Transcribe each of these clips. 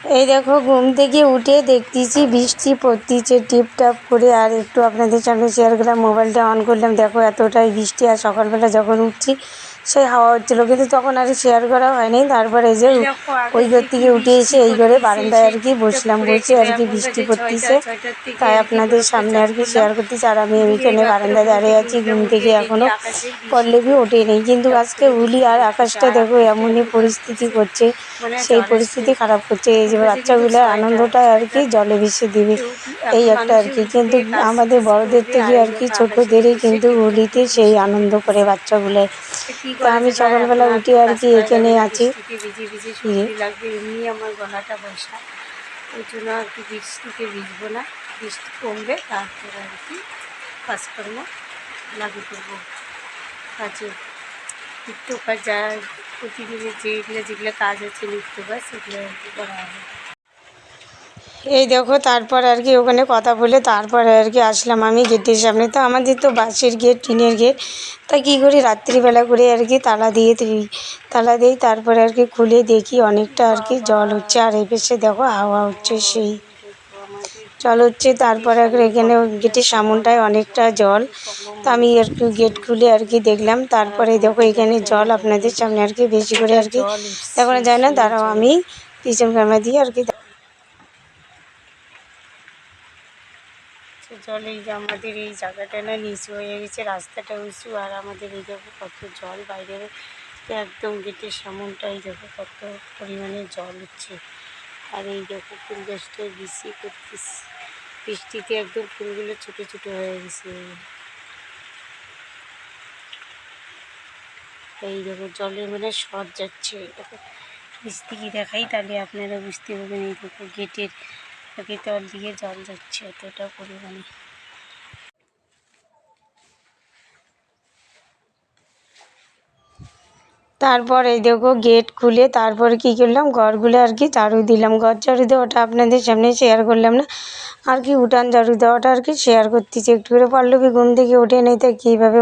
এই দেখো, ঘুম থেকে উঠে দেখতেছি, বৃষ্টি পড়তেছে, টিপটাপ করে। আর একটু আপনাদের সামনে শেয়ার করলাম মোবাইলটা অন করলাম। দেখো, এতটাই বৃষ্টি। আর সকালবেলা যখন উঠছি সেই হাওয়া হচ্ছিল কিন্তু তখন আর শেয়ার করা হয়নি। তারপরে এই যে ওই ঘর থেকে উঠে এসে এই ঘরে বারান্দায় আর কি বসলাম। বসে আর কি বৃষ্টি পড়তেছে। তাই আপনাদের সামনে আর কি শেয়ার করতেছি। আর আমি এইখানে বারান্দায় দাঁড়িয়ে আছি, ঘুম থেকে এখনও পল্লবী ওঠেনি কিন্তু আজকে হুলি আর আকাশটা দেখো, এমনই পরিস্থিতি করছে। সেই পরিস্থিতি খারাপ করছে। এই যে বাচ্চাগুলোর আনন্দটা আর কি জলে ভেসে দিবে। এই একটা আর কি। কিন্তু আমাদের বড়দের থেকে আর কি ছোটোদেরই কিন্তু হোলিতে সেই আনন্দ করে বাচ্চাগুলোয় তা আমি সকালবেলা উঠে আর কি এখানে আছি। ভিজে ভিজে। লাগবে এমনি আমার গলাটা বসা ওই জন্য আর কি বৃষ্টিতে ভিজবো না। বৃষ্টি কমবে তারপরে আর কি কাজকর্ম লাগু করব। কাজে নিত্য কাজ যা প্রতিদিনের যেগুলো যেগুলো কাজ আছে নিত্য কাজ সেগুলো আর কি করা হবে। এই দেখো তারপর আর কি ওখানে কথা বলে তারপরে আর কি আসলাম আমি গেটের সামনে তো আমাদের তো বাসের গেট টিনের গেট তা কী করি রাত্রিবেলা করে আর কি তালা দিয়ে দিই তালা দিই তারপরে আর কি খুলে দেখি অনেকটা আর কি জল হচ্ছে আর এই দেখো হাওয়া হচ্ছে সেই জল হচ্ছে তারপরে এখানে গেটের সামনটায় অনেকটা জল তো আমি আর কি গেট খুলে আর কি দেখলাম তারপরে দেখো এখানে জল আপনাদের সামনে আর কি বেশি করে আর কি দেখানো যায় না দাঁড়াও আমি পিছন ক্যামেরা দিয়ে আর কি সে জল এই যে আমাদের এই জায়গাটা না নিচু হয়ে গেছে, রাস্তাটা উঁচু, আর আমাদের এই দেখো কত জল বাইরে একদম গেটের সামনটাই দেখো কত পরিমাণে জল হচ্ছে আর এই দেখো ফুল গাছটা বৃষ্টি করতেছে, বৃষ্টিতে একদম ফুলগুলো ছোটো ছোটো হয়ে গেছে। এই দেখো জলে মানে সর যাচ্ছে, দেখো বৃষ্টি কি দেখাই, তাহলে আপনারা বুঝতে পারবেন, এই দেখো গেটের ভেতর দিয়ে জল যাচ্ছে এতটা পরিমাণে। তারপর এই দেখো গেট খুলে তারপর কি করলাম? ঘরগুলো আর কি ঝাড়ু দিলাম। ঘর ঝাড়ু দেওয়াটা আপনাদের সামনে শেয়ার করলাম না। আর কি উঠান ঝাড়ু দেওয়াটা আর কি শেয়ার করতেছি। একটু করে পল্লবী ঘুম থেকে উঠে নেই তো কীভাবে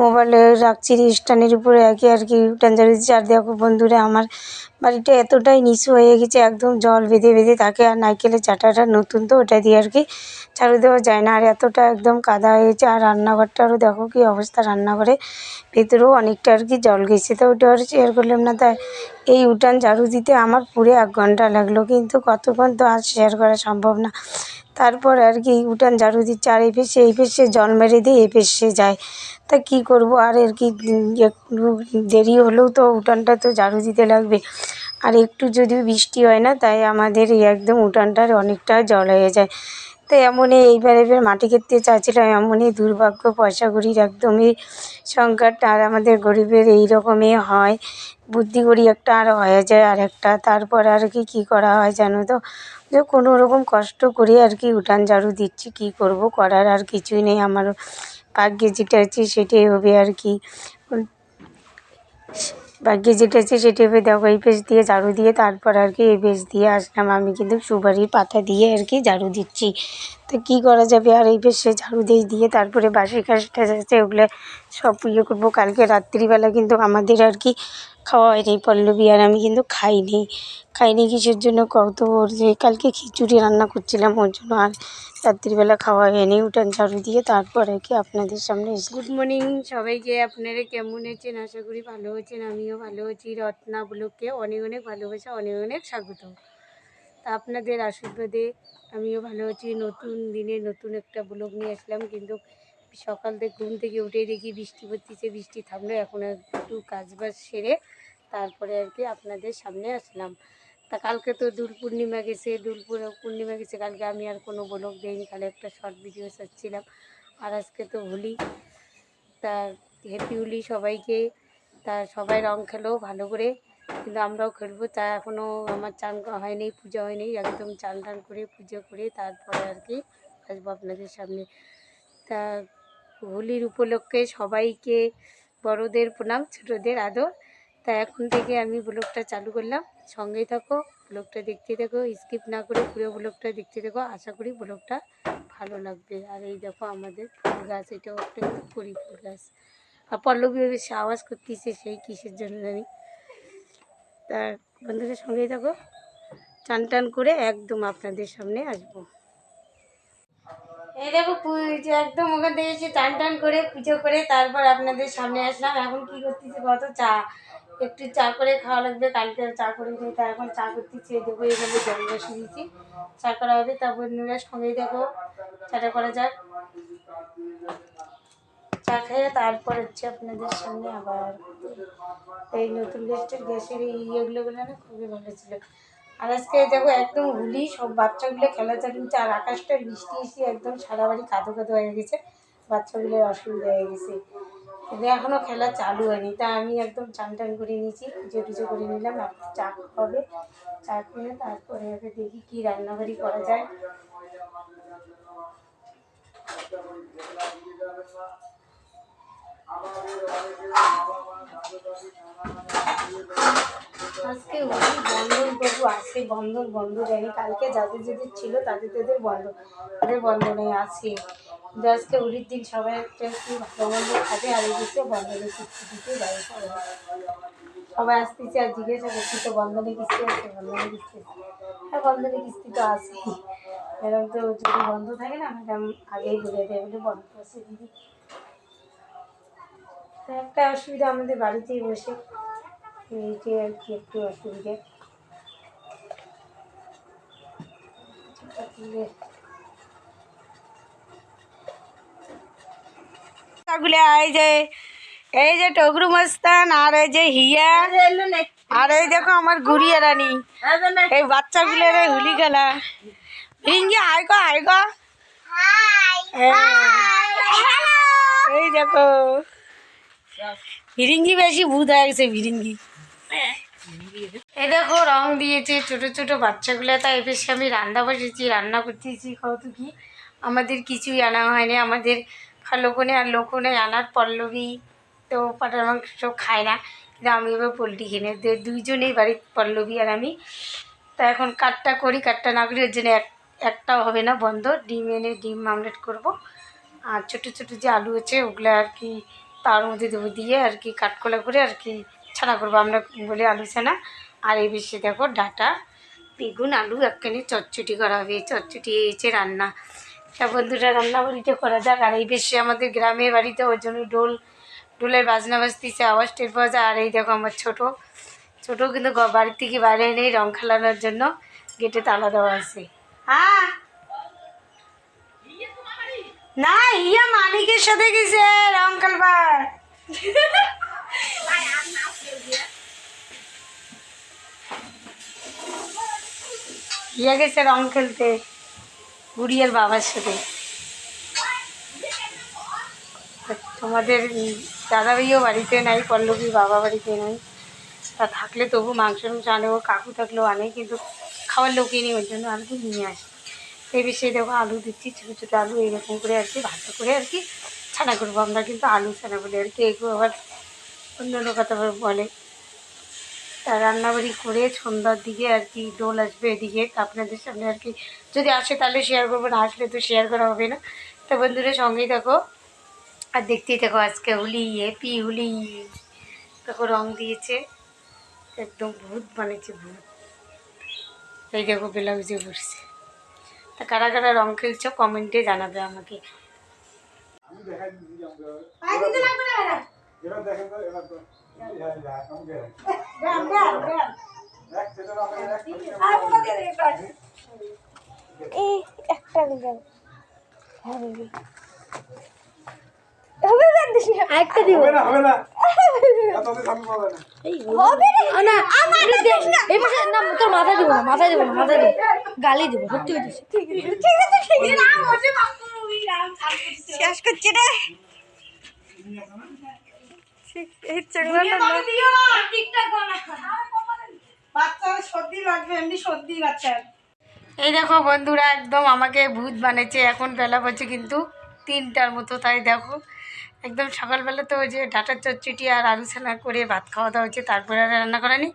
মোবাইলে রাখছি স্ট্যান্ডের উপরে একই আর কি উঠান ঝাড়ু দিচ্ছি। আর দেখো বন্ধুরা, আমার বাড়িটা এতটাই নিচু হয়ে গেছে, একদম জল বেঁধে বেঁধে থাকে। আর নারকেলের চাটাটা নতুন তো, ওটা দিয়ে আর কি ঝাড়ু দেওয়া যায় না। আর এতটা একদম কাদা হয়েছে আর রান্নাঘরটারও দেখো কি অবস্থা রান্নাঘরে ভেতরেও অনেকটা আর কি জল গেছে। তো ওটা আর শেয়ার করলাম না, তাই এই উঠান ঝাড়ু দিতে আমার পুরো এক ঘণ্টা লাগল, কিন্তু কতক্ষণ তো আর শেয়ার করা সম্ভব না। তারপর আর কি উঠান ঝাড়ু দিচ্ছে, আর এই পেশে এই পেশে জল মেরে দিয়ে এই পেশে যায়। তা কী করব, আর আর কি একটু দেরি হলেও তো উঠানটা তো ঝাড়ু দিতে লাগবে। আর একটু যদি বৃষ্টি হয় না, তাই আমাদের এই একদম উঠানটার অনেকটা জল হয়ে যায়। তো এমনই এইবার এবার মাটি খেতে চাচ্ছিলাম এমনই দুর্ভাগ্য পয়সা কড়ির একদমই সংকট আর আমাদের গরিবের এই রকমই হয়। বুদ্ধি করি একটা আর হয়ে যায় আর একটা, তারপর আর কি, কী করা হয় জানো তো? যে কোনো রকম কষ্ট করে আর কি উঠান ঝাড়ু দিচ্ছি, কী করব করার আর কিছুই নেই। আমার ভাগ্যে যেটা আছে সেটাই হবে আর কি। ভাগ্যে যেটা আছে সেটা এবার দেখো এই পেজ দিয়ে ঝাড়ু দিয়ে তারপর আর কি এই পেজ দিয়ে আসলাম। আমি কিন্তু সুপারির পাতা দিয়ে আর কি ঝাড়ু দিচ্ছি। তো কী করা যাবে? আর এই পেশে ঝাড়ু দিয়ে দিয়ে তারপরে বাসি কাজটা আছে ওগুলো সব ইয়ে করব। কালকে রাত্রিবেলা কিন্তু আমাদের আর কি খাওয়া হয়নি পল্লবী, আর আমি কিন্তু খাইনি খাইনি কিসের জন্য কত ওর যে কালকে খিচুড়ি রান্না করছিলাম ওর জন্য, আর রাত্রিবেলা খাওয়া হয়নি উঠান ঝাড়ু দিয়ে। তারপরে কি আপনাদের সামনে এসে গুড মর্নিং সবাইকে, আপনারা কেমন আছেন? আশা করি ভালো আছেন, আমিও ভালো আছি। রত্না ব্লককে অনেক অনেক ভালোবাসা, অনেক অনেক স্বাগত। আপনাদের আশীর্বাদে আমিও ভালো আছি। নতুন দিনে নতুন একটা ব্লগ নিয়ে আসলাম, কিন্তু সকাল থেকে ঘুম থেকে উঠে দেখি বৃষ্টি পড়তেছে, বৃষ্টি থামলো, এখন একটু কাজ বাজ সেরে তারপরে আর কি আপনাদের সামনে আসলাম। তা কালকে তো দোল পূর্ণিমা গেছে পূর্ণ- পূর্ণিমা গেছে, কালকে আমি আর কোনো ব্লগ দেইনি খালি একটা শর্ট ভিডিও ছাড়ছিলাম, আর আজকে তো হোলি। তা হ্যাপি হোলি সবাইকে, তা সবাই রং খেলো ভালো করে। কিন্তু আমরাও খেলব। তা এখনও আমার চান হয়নি, পুজো হয়নি। একদম চান টান করে পুজো করে তারপরে আর কি আসব আপনাদের সামনে। তা হোলির উপলক্ষে সবাইকে, বড়দের প্রণাম, ছোটোদের আদর। তা এখন থেকে আমি ব্লগটা চালু করলাম। সঙ্গেই থাকো, ব্লগটা দেখতে থাকো, স্কিপ না করে পুরো ব্লগটা দেখতে থাকো। আশা করি ব্লগটা ভালো লাগবে। আর এই দেখো আমাদের ফুল গাছ, এটাও একটা করি ফুল গাছ। আর পল্লবী বেশি আওয়াজ করতেছে, সেই কিসের জন্য জানি। তা বন্ধুদের সঙ্গেই থাকো। টান টান করে একদম আপনাদের সামনে আসব। এই দেখো পু- যে একদম ওখান থেকে এসে টান টান করে পুজো করে তারপর আপনাদের সামনে আসলাম। এখন কি করতেছি কত চা, একটু চা করে খাওয়া লাগবে। কালকে চা করে খেয়ে তা এখন চা করতেছি দেখো এইভাবে জল বসে দিয়েছি। চা করা হবে। তারপর বন্ধুরা সঙ্গেই দেখো চাটা করা যাক। চা খেয়ে তারপর হচ্ছে আপনাদের সামনে আবার এই নতুন গ্যাসটা গ্যাসের এই ইয়েগুলো না খুবই ভালো ছিল। আর আজকে দেখো একদম হুলি, সব বাচ্চাগুলো খেলা চালিয়েছে আর আকাশটা বৃষ্টি এসে একদম সারা বাড়ি কাদো কাদো হয়ে গেছে, বাচ্চাগুলোর অসুবিধা হয়ে গেছে। কিন্তু এখনও খেলা চালু হয়নি, তা আমি একদম চান টান করে নিয়েছি, পুজো টুজো করে নিলাম এখন চা হবে, চা করে তারপরে আগে দেখি কী রান্নাবাড়ি করা যায়। আজকে ওই বন্ধন প্রভু আসছে বন্ধন বন্ধ দেয়নি কালকে যাদের যাদের ছিল তাদের তাদের বন্ধ তাদের বন্ধ নেই আছে। কিন্তু আজকে উড়ির দিন সবাই একটা একটু আর এই দিকে বন্ধনে কিস্তি দিতে সবাই আসতেছে আর জিজ্ঞাসা করছি, তো বন্ধনে কিস্তি আছে? বন্ধনে কিস্তি হ্যাঁ বন্ধনে কিস্তি তো আছে ম্যাডাম তো যদি বন্ধ থাকে না ম্যাডাম আগেই বলে দেয়, বলে বন্ধ আছে দিদি। একটা অসুবিধা আমাদের বাড়িতেই বসে এইটাই আর কি একটু অসুবিধে। গুলো এই যে এই যে টগরু মস্তান আর এই যে হিয়া আর এই দেখো আমার গুড়িয়া রানী। এই বাচ্চাগুলোর এই হুলি খেলা। ভিঙ্গি হাই গো হাই গো। এই দেখো। ভিরিঙ্গি বেশি ভূত হয়ে গেছে, ভিরিঙ্গি। এই দেখো, রং দিয়েছে, ছোট ছোট বাচ্চাগুলো, তাই বেশি আমি রান্না বসেছি, রান্না করতেছি কত কি আমাদের কিছুই আনা হয়নি, আমাদের লোকনে আর লোকনে আনার পল্লবী তো পাটার মাংস খায় না, কিন্তু আমি এবার পোলট্রি কিনে দুইজনেই বাড়ির পল্লবী আর আমি। তা এখন কাটটা করি কাটটা না করি ওর জন্য এক, একটাও হবে না বন্ধ, ডিম এনে ডিম আমলেট করব। আর ছোটো ছোটো যে আলু আছে, ওগুলো আর কি তার মধ্যে দেবো দিয়ে আর কি কাঠকোলা করে আর কি ছানা করব আমরা বলি আলু ছানা। আর এই বেশি দেখো ডাটা, বেগুন, আলু একখানি চটচটি করা হবে। চটচটি হয়েছে রান্না। তা বন্ধুরা, রান্না বাড়িতে করা যাক। আর এই বেশি আমাদের গ্রামের বাড়িতে ওর জন্য ডোল ডোলের বাজনা বাজতেছে, আওয়াজ টের পাওয়া যায়। আর এই দেখো আমার ছোট ছোট কিন্তু বাড়ির থেকে বাইরে নেই রং খেলানোর জন্য গেটে তালা দেওয়া আছে। হ্যাঁ না, ইয়া মালিকের সাথে গেছে খেলবার ইয়া গেছে রং খেলতে গুড়িয়ার বাবার সাথে। তোমাদের দাদা ভাইও বাড়িতে নাই পল্লবী বাবা বাড়িতে নাই। তা থাকলে তবু মাংস মাংস আনে কাকু থাকলেও আনে, কিন্তু খাওয়ার লোকই নেই ওই জন্য আর কি নিয়ে আসে এই বিষয়ে দেখো আলু দিচ্ছি, ছোটো ছোটো আলু, এরকম করে আর কি, ভাজা করে আর কি ছানা করব। আমরা কিন্তু আলু ছানা বলি আর কি, এগুলো আবার অন্য আবার বলে। তা রান্নাবাড়ি করে সন্ধ্যার দিকে আর কি দোল আসবে এদিকে আপনাদের সামনে আর কি যদি আসে তাহলে শেয়ার করব, না আসলে তো শেয়ার করা হবে না। তা বন্ধুরা সঙ্গেই দেখো আর দেখতেই দেখো আজকে হুলি হ্যাপি হুলি। দেখো রং দিয়েছে, একদম ভূত বানিয়েছে ভূত। এই দেখো ব্লাউজে পড়ছে তা কারা কারা রং খেলছো? কমেন্টে জানাবে আমাকে। এই একটা দিলাম একটা দিব। হবে না হবে না। এতদিন আমি পাবে না। হবে না। আমার এই পাশে না তোর মাথা দিব না মাথা দিব না মাথা দিব। গালি দিব সত্যি হইতেছে ঠিক আছে ঠিক আছে ঠিক আছে। না ওঠে শেষ করছে রে। এই চাংলাটা না। বাচ্চার সর্দি লাগবে এমনি সর্দি বাচ্চার এই দেখো বন্ধুরা একদম আমাকে ভূত বানিয়েছে এখন বেলা বলছে কিন্তু তিনটার মতো তাই দেখো। একদম সকালবেলা তো ওই যে ডাটার চচ্চটি আর আলু করে ভাত খাওয়া দাওয়া হচ্ছে, তারপরে আর রান্না করেনি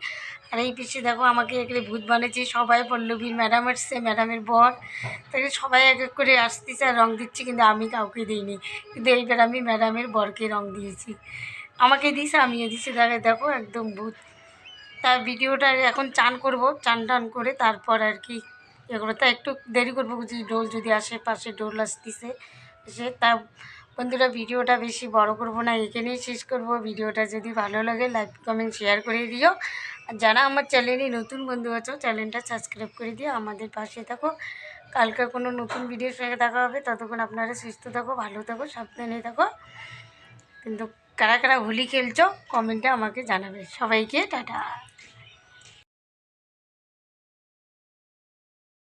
আর এই পিছিয়ে দেখো আমাকে এখানে ভূত বানিয়েছে সবাই পল্লবীর ম্যাডাম আসছে, ম্যাডামের বর। তাকে সবাই এক এক করে আসতেছে আর রং দিচ্ছে, কিন্তু আমি কাউকে দিইনি। কিন্তু এইবার আমি ম্যাডামের বরকে রং দিয়েছি। আমাকে দিয়েছে আমিও দিয়েছি দেখো দেখো, একদম ভূত। তা ভিডিওটা এখন চান করব, চান টান করে তারপর আর কি এগুলো। তা একটু দেরি করব বুঝি ডোল যদি আশেপাশে ডোল আসতেছে সে তা বন্ধুরা ভিডিওটা বেশি বড় করব না, এখানেই শেষ করব। ভিডিওটা যদি ভালো লাগে লাইক কমেন্ট শেয়ার করে দিও। আর যারা আমার চ্যানেলে নতুন বন্ধু আছো চ্যানেলটা সাবস্ক্রাইব করে দিও, আমাদের পাশে থাকো। কালকে কোনো নতুন ভিডিওর সঙ্গে দেখা হবে, ততক্ষণ আপনারা সুস্থ থাকো, ভালো থাকো, সাবধানে থাকো। কিন্তু কারা কারা হোলি খেলছো কমেন্টে আমাকে জানাবে। সবাইকে, টাটা।